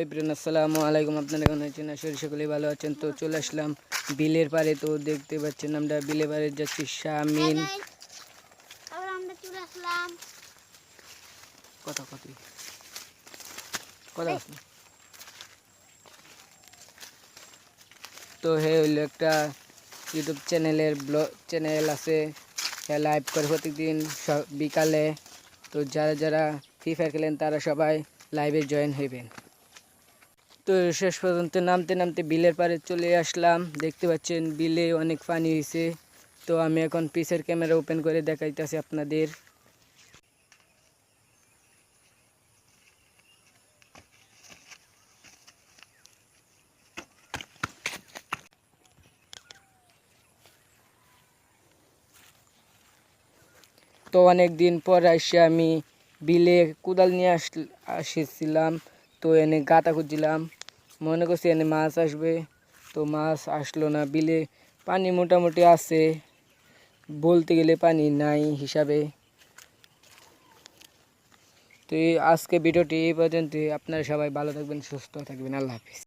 আসসালামু আলাইকুম। আপনারা কেমন আছেন? করি সকলেই ভালো আছেন। তো চলে আসলাম বিলের পারে তো দেখতে পাচ্ছেন আমরা বিলের পারে যাচ্ছি শামিন। কথা কথি কথা? তো হে হইল একটা ইউটিউব চ্যানেলের ব্লগ চ্যানেল আছে। হ্যাঁ লাইভ করে প্রতিদিন বিকালে। তো যারা যারা ফ্রি ফায়ার খেলেন তারা সবাই লাইভে জয়েন হইবেন। তো শেষ পর্যন্ত নামতে নামতে বিলের পাড়ে চলে আসলাম। দেখতে পাচ্ছেন বিলে অনেক পানি হয়েছে তো আমি এখন পিসের ক্যামেরা ওপেন করে দেখাইতেছি আপনাদের। তো অনেক দিন পর এসে আমি বিলে কোদাল নিয়ে আস, আসেছিলাম। তো এনে গাতা খুঁজছিলাম। মনে করছি এনে মাছ আসবে। তো মাছ আসলো না, বিলে পানি মোটামুটি আছে। বলতে গেলে পানি নাই হিসাবে। তো আজকে ভিডিওটি এই পর্যন্ত আপনারা সবাই ভালো থাকবেন, সুস্থ থাকবেন। আল্লাহ হাফিজ।